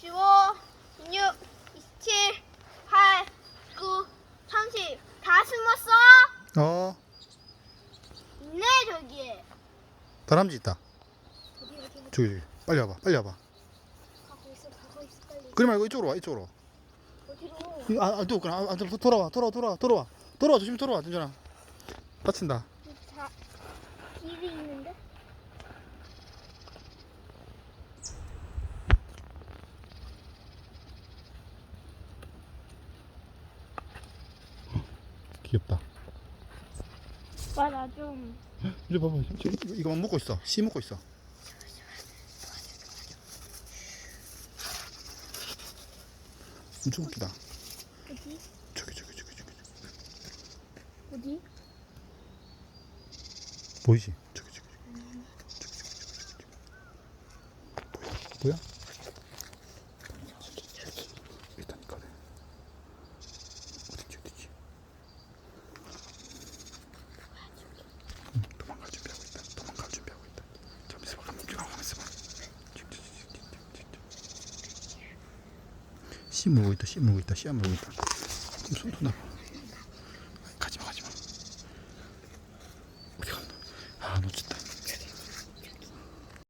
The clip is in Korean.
15, 16, 27, 8, 9, 30. 다 숨었어? 어 있네, 저기에. 다람쥐 있다. 저기 저기 빨리 와봐 빨리 와봐 가고 있어, 가고 있어, 빨리. 그리 말고 이쪽으로 와 이쪽으로 어디로? 이- 아, 아, 또, 아, 아, 돌아와, 돌아와, 돌아와, 돌아와, 돌아와, 조심 돌아와, 준준아. 다친다. 귀엽다. 오빠, 나 좀. 이제 봐봐, 지금 이거, 이거만 먹고 있어. 씨 먹고 있어. 엄청 웃기다. 어디? 저기, 저기, 저기, 저기. 어디? 보이지? 저기, 저기, 저기. 저기, 저기, 저기, 저기. 보여? 보여? 일단 있거든. 어디지, 어디지? 응, 도망갈 준비하고 있다. 도망갈 준비하고 있다. 잠시만 가만 있어, 가만 있어봐. 직, 직, 직, 직, 직, 직, 직. 씨 물고 있다, 씨 물고 있다, 씨 물고 있다. 손, 손, 손,